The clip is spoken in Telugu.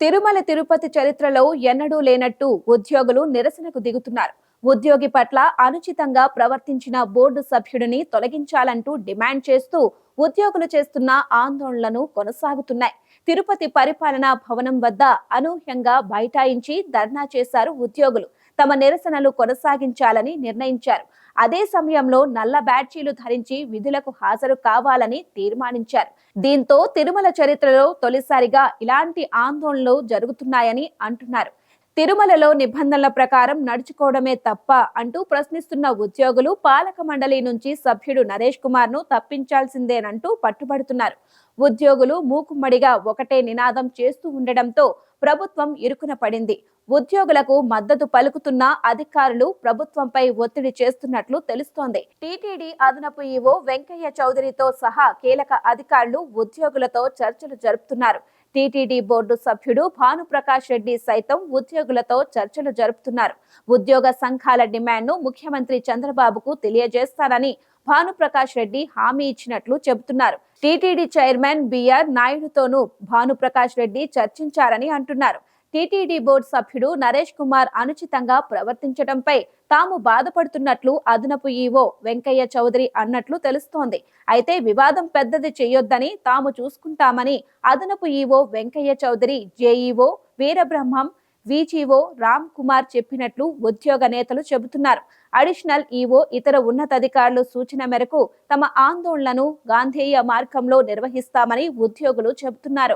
తిరుమల తిరుపతి చరిత్రలో ఎన్నడూ లేనట్టు ఉద్యోగులు నిరసనకు దిగుతున్నారు. ఉద్యోగి పట్ల అనుచితంగా ప్రవర్తించిన బోర్డు సభ్యుడిని తొలగించాలంటూ డిమాండ్ చేస్తూ ఉద్యోగులు చేస్తున్న ఆందోళనలు కొనసాగుతున్నాయి. తిరుపతి పరిపాలనా భవనం వద్ద అనూహ్యంగా బైఠాయించి ధర్నా చేశారు ఉద్యోగులు. తమ నిరసనలు కొనసాగించాలని నిర్ణయించారు. అదే సమయంలో నల్ల బ్యాడ్జీలు ధరించి విధులకు హాజరు కావాలని తీర్మానించారు. దీంతో తిరుమల చరిత్రలో తొలిసారిగా ఇలాంటి ఆందోళనలు జరుగుతున్నాయని అంటున్నారు. తిరుమలలో నిబంధనల ప్రకారం నడుచుకోవడమే తప్ప అంటూ ప్రశ్నిస్తున్న ఉద్యోగులు పాలక మండలి నుంచి సభ్యుడు నరేష్ కుమార్ను తప్పించాల్సిందేనంటూ పట్టుబడుతున్నారు. ఉద్యోగులు మూకుమ్మడిగా ఒకటే నినాదం చేస్తూ ఉండడంతో ప్రభుత్వం ఇరుకున పడింది. ఉద్యోగులకు మద్దతు పలుకుతున్న అధికారులు ప్రభుత్వంపై ఒత్తిడి చేస్తున్నట్లు తెలుస్తోంది. టీటీడీ అదనపు ఈవో వెంకయ్య చౌదరితో సహా కీలక అధికారులు ఉద్యోగులతో చర్చలు జరుపుతున్నారు. టీటీడీ బోర్డు సభ్యుడు భానుప్రకాష్ రెడ్డి సైతం ఉద్యోగులతో చర్చలు జరుపుతున్నారు. ఉద్యోగ సంఘాల డిమాండ్ను ముఖ్యమంత్రి చంద్రబాబుకు తెలియజేస్తారని భానుప్రకాష్ రెడ్డి హామీ ఇచ్చినట్లు చెబుతున్నారు. టీటీడీ చైర్మన్ బిఆర్ నాయుడుతోనూ భానుప్రకాష్ రెడ్డి చర్చించారని అంటున్నారు. టీటీడీ బోర్డు సభ్యుడు నరేష్ కుమార్ అనుచితంగా ప్రవర్తించడంపై తాము బాధపడుతున్నట్లు అదనపు ఈవో వెంకయ్య చౌదరి అన్నట్లు తెలుస్తోంది. అయితే వివాదం పెద్దది చేయొద్దని తాము చూసుకుంటామని అదనపు EO Venkaiah Chowdary JEO Veerabrahmam VGO Ram Kumar చెప్పినట్లు ఉద్యోగ నేతలు చెబుతున్నారు. అడిషనల్ ఈవో ఇతర ఉన్నతాధికారులు సూచన మేరకు తమ ఆందోళనను గాంధేయ మార్గంలో నిర్వహిస్తామని ఉద్యోగులు చెబుతున్నారు.